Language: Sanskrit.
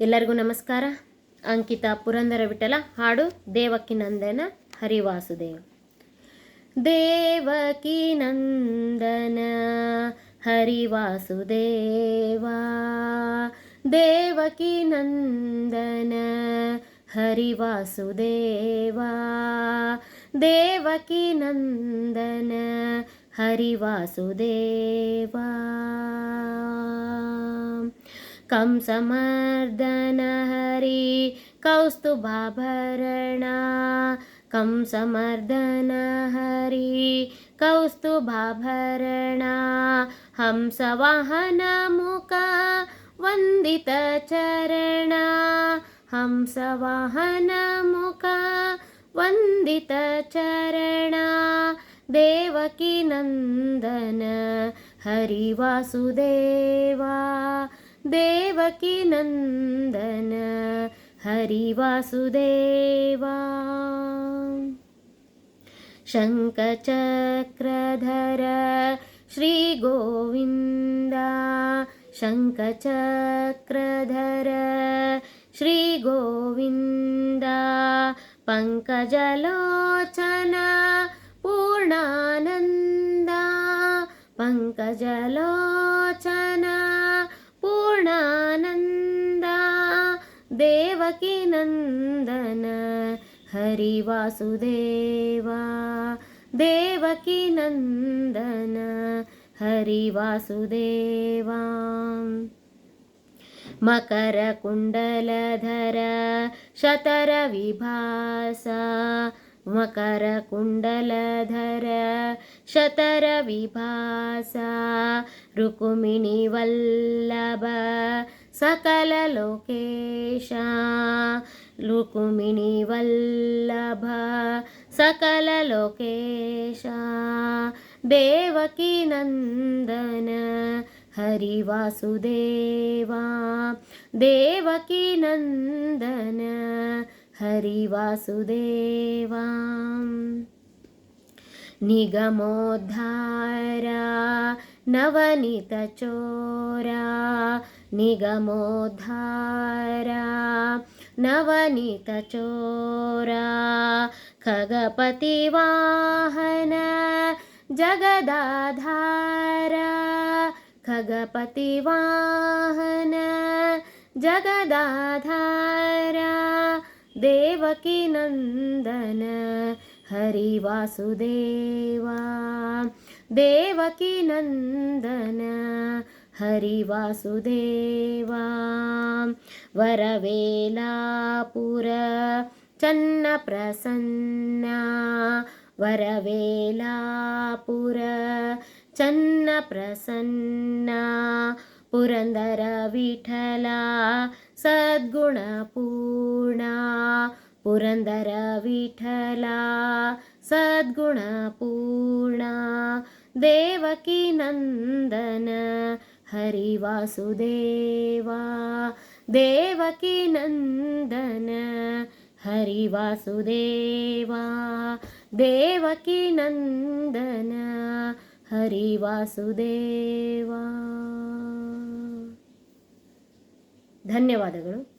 ಎಲ್ಲರಿಗೂ ನಮಸ್ಕಾರ. ಅಂಕಿತ ಪುರಂದರ ವಿಠಲ ಹಾಡು ದೇವಕಿ ನಂದನ ಹರಿವಾಸುದೇವ. ದೇವಕಿ ನಂದನ ಹರಿವಾಸುದೇವ. ದೇವಕಿ ನಂದನ ಹರಿವಾಸುದೇವ. ದೇವಕಿ ನಂದನ ಹರಿವಾಸುದೇವ. कंसमर्दन हरि कौस्तुभाभरण। कंसमर्दन हरि कौस्तुभाभरण। हंसवाहनमुख वन्दितचरण हंसवाहनमुख वन्दितचरण देवकी नन्दन हरिवासुदेवा देवकी नन्दन हरिवासुदेवा। शङ्खचक्रधर श्रीगोविन्द। शङ्खचक्रधर श्रीगोविन्द। पङ्कजलोचन पूर्णानन्द। पङ्कजलोचन देवकी नन्दन हरिवासुदेवा देवकी नन्दन हरिवासुदेवा मकरकुण्डलधर शतरविभास। मकरकुण्डलधर शतरविभास। रुकुमिणिवल्लभ सकललोकेश रुकुमिणिवल्लभ सकललोकेश देवकी नन्दन हरिवासुदेवा। देवकी नन्दन हरिवासुदेवा निगमोद्धारा नवनीतचोरा निगमोद्धारा नवनीतचोरा खगपतिवाहन जगदाधारा। खगपतिवाहन जगदाधारा। देवकी नन्दन हरिवासुदेवा देवकी नन्दन हरिवासुदेवा वरवेलापुर चन्नप्रसन्ना। वरवेलापुर चन्नप्रसन्ना। पुरन्दरविठला सद्गुणपूर्णा ಪುರಂದರ ವಿಠಲ ಸದ್ಗುಣಪೂರ್ಣ ದೇವಕಿ ನಂದನ ಹರಿ ವಾಸುದೇವಾ ದೇವಕಿ ನಂದನ ಹರಿ ವಾಸುದೇವಾ ದೇವಕಿ ನಂದನ ಹರಿ ವಾಸುದೇವಾ ಧನ್ಯವಾದಗಳು.